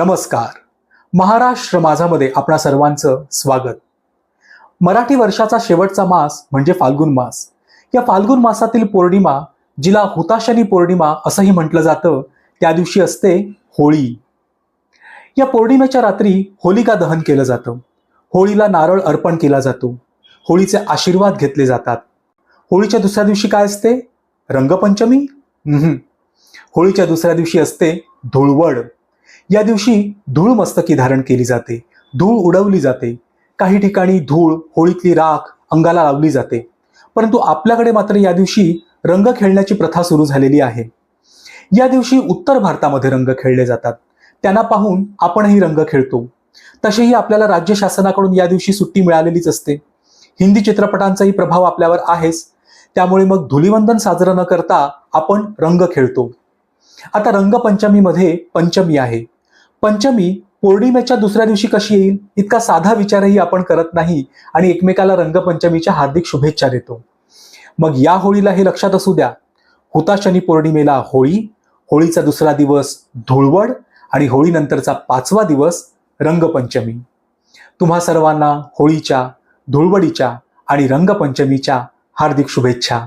नमस्कार. महाराष्ट्र माझामध्ये आपणा सर्वांचं स्वागत. मराठी वर्षाचा शेवटचा मास म्हणजे फाल्गुन मास. या फाल्गुन मासातील पौर्णिमा जिला हुताशनी पौर्णिमा असंही म्हटलं जातं त्या दिवशी असते होळी. या पौर्णिमेच्या रात्री होलिका दहन केलं जातं. होळीला नारळ अर्पण केला जातो. होळीचे आशीर्वाद घेतले जातात. होळीच्या दुसऱ्या दिवशी काय असते? रंगपंचमी? होळीच्या दुसऱ्या दिवशी असते धुळवड. या दिवशी धूळ मस्तकी धारण केली जाते धूळ उडवली जाते. काही ठिकाणी धूळ होळीतली राख अंगाला लावली जाते. परंतु आपल्याकडे मात्र या दिवशी रंग खेळण्याची प्रथा सुरू झालेली आहे. या दिवशी उत्तर भारतामध्ये रंग खेळले जातात. त्यांना पाहून आपणही रंग खेळतो. तसेही आपल्याला राज्य शासनाकडून या दिवशी सुट्टी मिळालेलीच असते. हिंदी चित्रपटांचाही प्रभाव आपल्यावर आहेच. त्यामुळे मग धुलिवंदन साजरं न करता आपण रंग खेळतो. आता रंगपंचमीमध्ये पंचमी आहे. पंचमी पौर्णिमेच्या दुसऱ्या दिवशी कशी येईल? इतका साधा विचारही आपण करत नाही आणि एकमेकाला रंगपंचमीच्या हार्दिक शुभेच्छा देतो. मग या होळीला हे लक्षात असू द्या. हुताशनी पौर्णिमेला होळी होळीचा दुसरा दिवस धुळवड आणि होळीनंतरचा पाचवा दिवस रंगपंचमी. तुम्हा सर्वांना होळीच्या धुळवडीच्या आणि रंगपंचमीच्या हार्दिक शुभेच्छा.